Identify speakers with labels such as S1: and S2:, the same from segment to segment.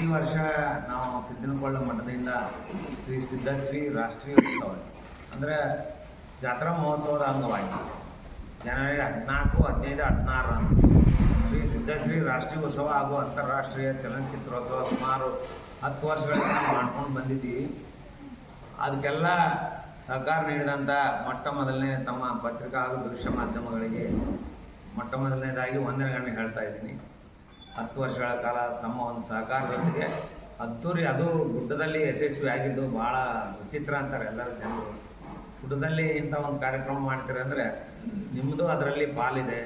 S1: ಪ್ರತಿ ವರ್ಷ ನಾವು ಸಿದ್ದನಕೊಳ್ಳ ಮಠದಿಂದ ಶ್ರೀ ಸಿದ್ಧಶ್ರೀ ರಾಷ್ಟ್ರೀಯ ಉತ್ಸವ. ಅಂದರೆ ಜಾತ್ರಾ ಮಹೋತ್ಸವದ ಅಂಗವಾಗಿ. ಜನವರಿ ಹದಿನಾಲ್ಕು, ಹದಿನೈದು, ಹದಿನಾರರಂದು ಶ್ರೀ ಸಿದ್ಧಶ್ರೀ ರಾಷ್ಟ್ರೀಯ ಉತ್ಸವ ಹಾಗೂ ಅಂತಾರಾಷ್ಟ್ರೀಯ ಚಲನಚಿತ್ರೋತ್ಸವ ಸುಮಾರು ಹತ್ತು ವರ್ಷಗಳಿಂದ ಮಾಡ್ಕೊಂಡು ಬಂದಿದ್ದೀವಿ. ಅದಕ್ಕೆಲ್ಲ ಸಹಕಾರ ನೀಡಿದಂಥ ಮೊಟ್ಟ ಮೊದಲನೇ ತಮ್ಮ ಪತ್ರಿಕಾ ಹಾಗೂ ದೃಶ್ಯ ಮಾಧ್ಯಮಗಳಿಗೆ ಮೊಟ್ಟ ಮೊದಲನೇದಾಗಿ ವಂದನೆಗಳನ್ನ ಹೇಳ್ತಾ ಇದ್ದೀನಿ. ಹತ್ತು ವರ್ಷಗಳ ಕಾಲ ತಮ್ಮ ಒಂದು ಸಹಕಾರದೊಂದಿಗೆ ಅದ್ದೂರಿ, ಅದು ಗುಡ್ಡದಲ್ಲಿ ಯಶಸ್ವಿ ಆಗಿದ್ದು ಭಾಳ ವಿಚಿತ್ರ ಅಂತಾರೆ ಎಲ್ಲರೂ ಜನರು. ಗುಡ್ಡದಲ್ಲಿ ಇಂಥ ಒಂದು ಕಾರ್ಯಕ್ರಮ ಮಾಡ್ತೀರಿ ಅಂದರೆ ನಿಮ್ಮದು ಅದರಲ್ಲಿ ಪಾಲಿದೆ.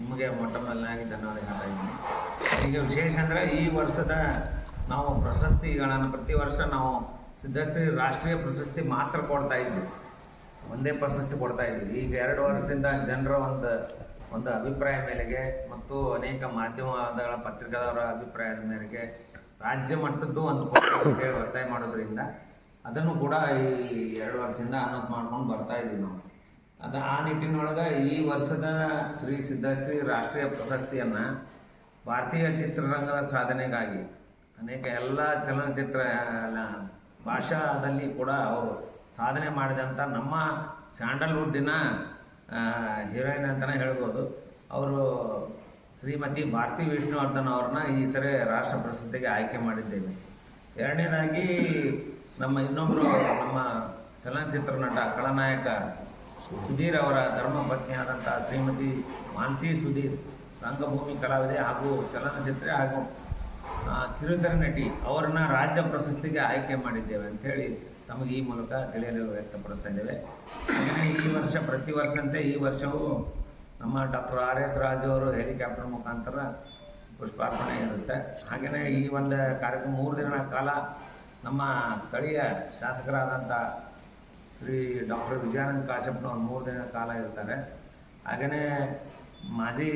S1: ನಿಮಗೆ ಮೊಟ್ಟ ಮೊದಲನಾಗಿ ಧನ್ಯವಾದ ಹೇಳ್ತಾ ಇದ್ದೀನಿ. ಈಗ ವಿಶೇಷ ಅಂದರೆ ಈ ವರ್ಷದ ನಾವು ಪ್ರಶಸ್ತಿಗಳನ್ನು ಪ್ರತಿ ವರ್ಷ ನಾವು ಸಿದ್ಧಶ್ರೀ ರಾಷ್ಟ್ರೀಯ ಪ್ರಶಸ್ತಿ ಮಾತ್ರ ಕೊಡ್ತಾ ಇದ್ವಿ. ಒಂದೇ ಪ್ರಶಸ್ತಿ ಕೊಡ್ತಾ ಇದ್ವಿ. ಈಗ ಎರಡು ವರ್ಷದಿಂದ ಜನರ ಒಂದು ಒಂದು ಅಭಿಪ್ರಾಯ ಮೇರೆಗೆ ಮತ್ತು ಅನೇಕ ಮಾಧ್ಯಮಗಳ ಪತ್ರಿಕಾದವರ ಅಭಿಪ್ರಾಯದ ಮೇರೆಗೆ ರಾಜ್ಯ ಮಟ್ಟದ್ದು ಒಂದು ಹೇಳಿ ಒತ್ತಾಯ ಮಾಡೋದ್ರಿಂದ ಅದನ್ನು ಕೂಡ ಈ ಎರಡು ವರ್ಷದಿಂದ ಅನೌನ್ಸ್ ಮಾಡ್ಕೊಂಡು ಬರ್ತಾ ಇದೀವಿ ನಾವು. ಅದು ಆ ನಿಟ್ಟಿನೊಳಗೆ ಈ ವರ್ಷದ ಶ್ರೀ ಸಿದ್ಧಶ್ರೀ ರಾಷ್ಟ್ರೀಯ ಪ್ರಶಸ್ತಿಯನ್ನು ಭಾರತೀಯ ಚಿತ್ರರಂಗದ ಸಾಧನೆಗಾಗಿ ಅನೇಕ ಎಲ್ಲ ಚಲನಚಿತ್ರ ಭಾಷಾದಲ್ಲಿ ಕೂಡ ಅವರು ಸಾಧನೆ ಮಾಡಿದಂಥ ನಮ್ಮ ಸ್ಯಾಂಡಲ್ವುಡ್ಡಿನ ಹೀರೋಯಿನ್ ಅಂತಲೇ ಹೇಳ್ಬೋದು. ಅವರು ಶ್ರೀಮತಿ ಭಾರತಿ ವಿಷ್ಣುವರ್ಧನ್ ಅವ್ರನ್ನ ಈ ಸರಿ ರಾಷ್ಟ್ರ ಪ್ರಶಸ್ತಿಗೆ ಆಯ್ಕೆ ಮಾಡಿದ್ದೇನೆ. ಎರಡನೇದಾಗಿ ನಮ್ಮ ಇನ್ನೊಬ್ಬರು ನಮ್ಮ ಚಲನಚಿತ್ರ ನಟ, ಖಳನಾಯಕ ಸುಧೀರ್ ಅವರ ಧರ್ಮಪತ್ನಿಯಾದಂಥ ಶ್ರೀಮತಿ ಮಾಂತಿ ಸುಧೀರ್, ರಂಗಭೂಮಿ ಕಲಾವಿದೆ ಹಾಗೂ ಚಲನಚಿತ್ರ ಹಾಗೂ ಕಿರುತೆರ ನಟಿ ಅವರನ್ನ ರಾಜ್ಯ ಪ್ರಶಸ್ತಿಗೆ ಆಯ್ಕೆ ಮಾಡಿದ್ದೇವೆ ಅಂಥೇಳಿ ತಮಗೆ ಈ ಮೂಲಕ ತಿಳಿಯಲು ವ್ಯಕ್ತಪಡಿಸ್ತಾ ಇದ್ದೇವೆ. ಈ ವರ್ಷ, ಪ್ರತಿ ವರ್ಷಂತೆ ಈ ವರ್ಷವೂ ನಮ್ಮ ಡಾಕ್ಟರ್ ಆರ್ ಎಸ್ ರಾಜು ಅವರು ಹೆಲಿಕಾಪ್ಟರ್ ಮುಖಾಂತರ ಪುಷ್ಪಾರ್ಪಣೆ ಇರುತ್ತೆ. ಹಾಗೆಯೇ ಈ ಒಂದು ಕಾರ್ಯಕ್ರಮ ಮೂರು ದಿನಗಳ ಕಾಲ ನಮ್ಮ ಸ್ಥಳೀಯ ಶಾಸಕರಾದಂಥ ಶ್ರೀ ಡಾಕ್ಟರ್ ವಿಜಯಾನಂದ ಕಾಶ್ಯಪ್ನವ್ರು ಮೂರು ದಿನಗಳ ಕಾಲ ಇರ್ತಾರೆ. ಹಾಗೆಯೇ ಮಾಜಿ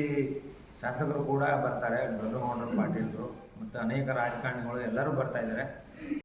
S1: ಶಾಸಕರು ಕೂಡ ಬರ್ತಾರೆ ದೊಡ್ಡಗೌಡರು ಪಾಟೀಲರು, ಮತ್ತು ಅನೇಕ ರಾಜಕಾರಣಿಗಳು ಎಲ್ಲರೂ ಬರ್ತಾ ಇದ್ದಾರೆ.